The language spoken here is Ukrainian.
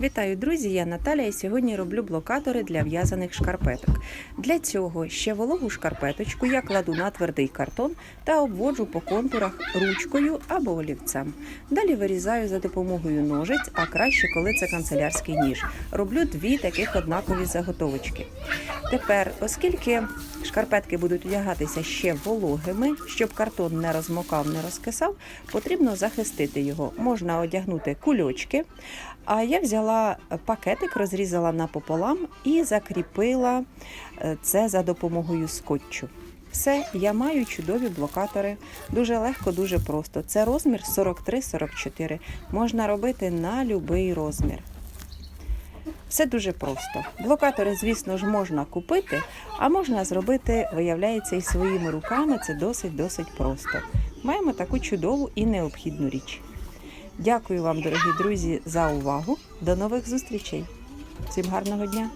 Вітаю, друзі! Я Наталя і сьогодні роблю блокатори для в'язаних шкарпеток. Для цього ще вологу шкарпеточку я кладу на твердий картон та обводжу по контурах ручкою або олівцем. Далі вирізаю за допомогою ножиць, а краще, коли це канцелярський ніж. Роблю дві таких однакові заготовочки. Тепер, оскільки шкарпетки будуть одягатися ще вологими, щоб картон не розмокав, не розкисав, потрібно захистити його. Можна одягнути кульочки. А я взяла пакетик, розрізала напополам і закріпила е, це за допомогою скотчу. Все, я маю чудові блокатори. Дуже легко, дуже просто. Це розмір 43-44. Можна робити на будь-який розмір. Все дуже просто. Блокатори, звісно ж, можна купити, а можна зробити, виявляється, і своїми руками. Це досить-досить просто. Маємо таку чудову і необхідну річ. Дякую вам, дорогі друзі, за увагу. До нових зустрічей. Всім гарного дня!